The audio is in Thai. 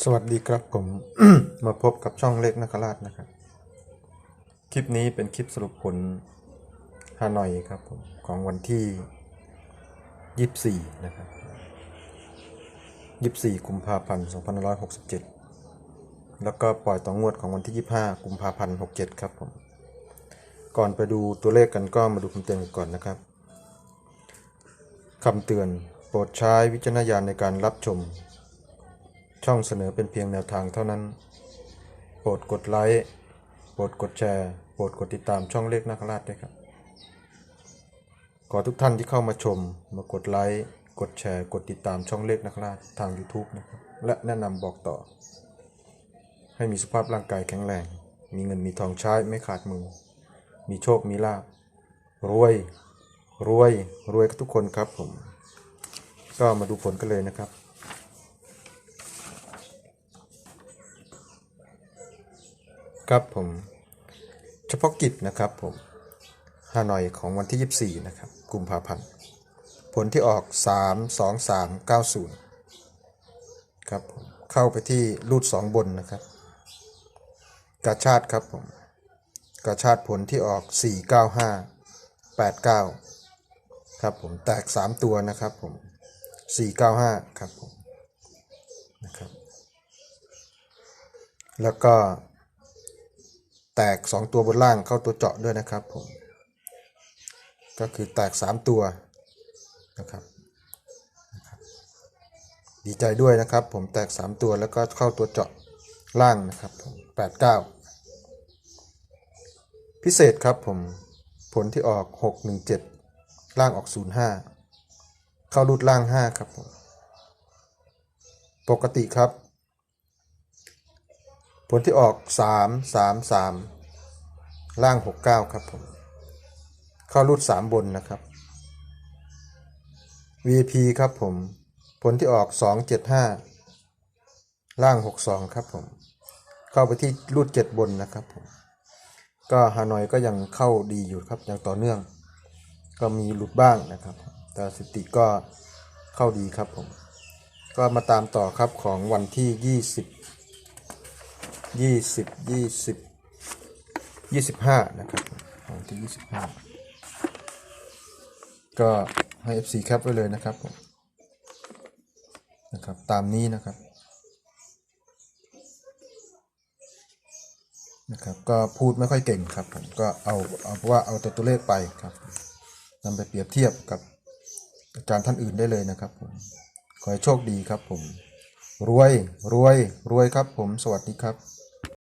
สวัสดีครับผม มาพบกับช่องเล็กนักราชนะครับ คลิปนี้เป็นคลิปสรุปผลฮานอยครับผมของวันที่24นะครับ24กุมภาพันธ์2567แล้วก็ปล่อยต่องวดของวันที่25กุมภาพันธ์67ครับผม ก่อนไปดูตัวเลขกันก็มาดูคำเตือนกันก่อนนะครับคำเตือนโปรดใช้วิจารณญาณในการรับชม ช่องเสนอเป็นเพียงแนวทางเท่านั้น โปรดกดไลค์ โปรดกดแชร์ โปรดกดติดตามช่องเลขนาคราชด้วยครับ ขอทุกท่านที่เข้ามาชม มากดไลค์ กดแชร์ กดติดตามช่องเลขนาคราชทาง YouTube นะครับ และแนะนำบอกต่อ ให้มีสุขภาพร่างกายแข็งแรง มีเงินมีทองใช้ไม่ขาดมือ มีโชค มีลาบรวย รวย รวยกับทุกคนครับผม ก็มาดูผลกันเลยนะครับ ครับผมเฉพาะกิจนะครับผมฮานอยของวันที่ 24 นะครับกุมภาพันธ์ผลที่ออก 3 2 3 9 0 ครับผมเข้าไปที่รูด 2 บนนะครับ กาชาติครับผมกาชาติผลที่ออก 4 9 5 8 9 ครับผมแตก 3 ตัวนะครับผม 4 9 5 ครับผมนะครับแล้วก็ แตก 2 ตัวบนล่างเข้าตัวเจาะด้วยนะครับผมก็คือแตก 3 ตัวนะครับดีใจด้วยนะครับ ผมแตก 3 ตัวแล้วก็เข้าตัวเจาะล่างนะครับผม8 9พิเศษครับผมผลที่ออก 6 1 7 ล่างออก 0 5 เข้ารูดล่าง 5 ครับผมปกติครับ ผลที่ออก 3 3 3 ล่าง 69 ครับผม เข้ารูด 3 บนนะครับ VIP ครับผม ผลที่ออก 2 7 5 ล่าง 62 ครับผม เข้าไปที่รูด 7 บนนะครับผม ก็ฮานอยก็ยังเข้าดีอยู่ครับย่างต่อเนื่อง ก็มีหลุดบ้างนะครับ แต่สติก็เข้าดีครับผม ก็มาตามต่อครับของวันที่ 20 ยี่สิบยี่สิบยี่สิบห้านะครับของที่ยี่สิบห้าก็ให้ FC แคปไว้เลยนะครับผมนะครับ ตามนี้นะครับนะครับ ก็พูดไม่ค่อยเก่งครับผมก็เอาเอาว่าเอาแต่ตัวเลขไปครับนำไปเปรียบเทียบกับอาจารย์ท่านอื่นได้เลยนะครับผมขอให้โชคดีครับผม รวยรวยรวยครับผมสวัสดีครับ